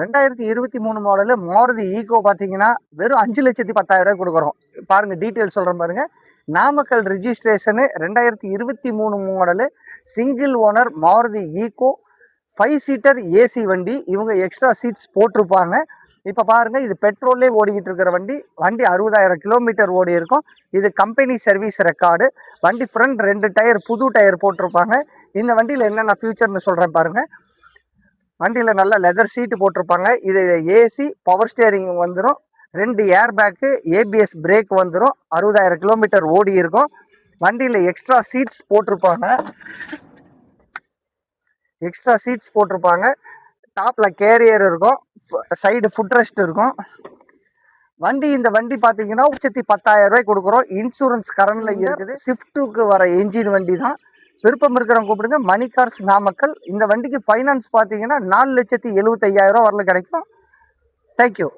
ரெண்டாயிரத்தி இருபத்தி மூணு மாடலு மாருதி ஈகோ பார்த்தீங்கன்னா வெறும் அஞ்சு லட்சத்தி பத்தாயிரம் ரூபாய் கொடுக்குறோம். பாருங்க டீட்டெயில் சொல்கிறேன் பாருங்க. நாமக்கல் ரிஜிஸ்ட்ரேஷனு ரெண்டாயிரத்தி இருபத்தி மூணு model single owner Maruti Eeco five seater AC வண்டி. இவங்க எக்ஸ்ட்ரா சீட்ஸ் போட்டிருப்பாங்க. இப்போ பாருங்கள் இது பெட்ரோல்லே ஓடிக்கிட்டு இருக்கிற வண்டி. வண்டி அறுபதாயிரம் கிலோமீட்டர் ஓடி இருக்கும். இது கம்பெனி சர்வீஸ் ரெக்கார்டு வண்டி ஃப்ரண்ட் ரெண்டு டயர் புது டயர் போட்டிருப்பாங்க. இந்த வண்டியில் என்னென்ன ஃபியூச்சர்னு சொல்கிறேன் பாருங்கள் வண்டியில் நல்ல லெதர் சீட்டு போட்டிருப்பாங்க. இது ஏசி பவர் ஸ்டியரிங் வந்துடும் ரெண்டு ஏர் பேக்கு ஏபிஎஸ் பிரேக் வந்துடும் அறுபதாயிரம் கிலோமீட்டர் ஓடி இருக்கும். வண்டியில் எக்ஸ்ட்ரா சீட்ஸ் போட்டிருப்பாங்க. எக்ஸ்ட்ரா சீட்ஸ் போட்டிருப்பாங்க. டாப்பில் கேரியர் இருக்கும். சைடு ஃபுட் ரெஸ்ட் இருக்கும். வண்டி இந்த வண்டி பார்த்தீங்கன்னா லட்சத்தி பத்தாயிரம் ரூபாய் கொடுக்குறோம். இன்சூரன்ஸ் கரண்டில் இருக்குது. ஸ்விஃப்ட்டுக்கு வர என்ஜின் வண்டி தான் விருப்பம் இருக்கிறவங்க கூப்பிடுங்க. மணி கார்ஸ் நாமக்கல். இந்த வண்டிக்கு ஃபைனான்ஸ் பார்த்தீங்கன்னா நாலு லட்சத்தி எழுபத்தையாயிரம் வரல கிடைக்கும். தேங்க்யூ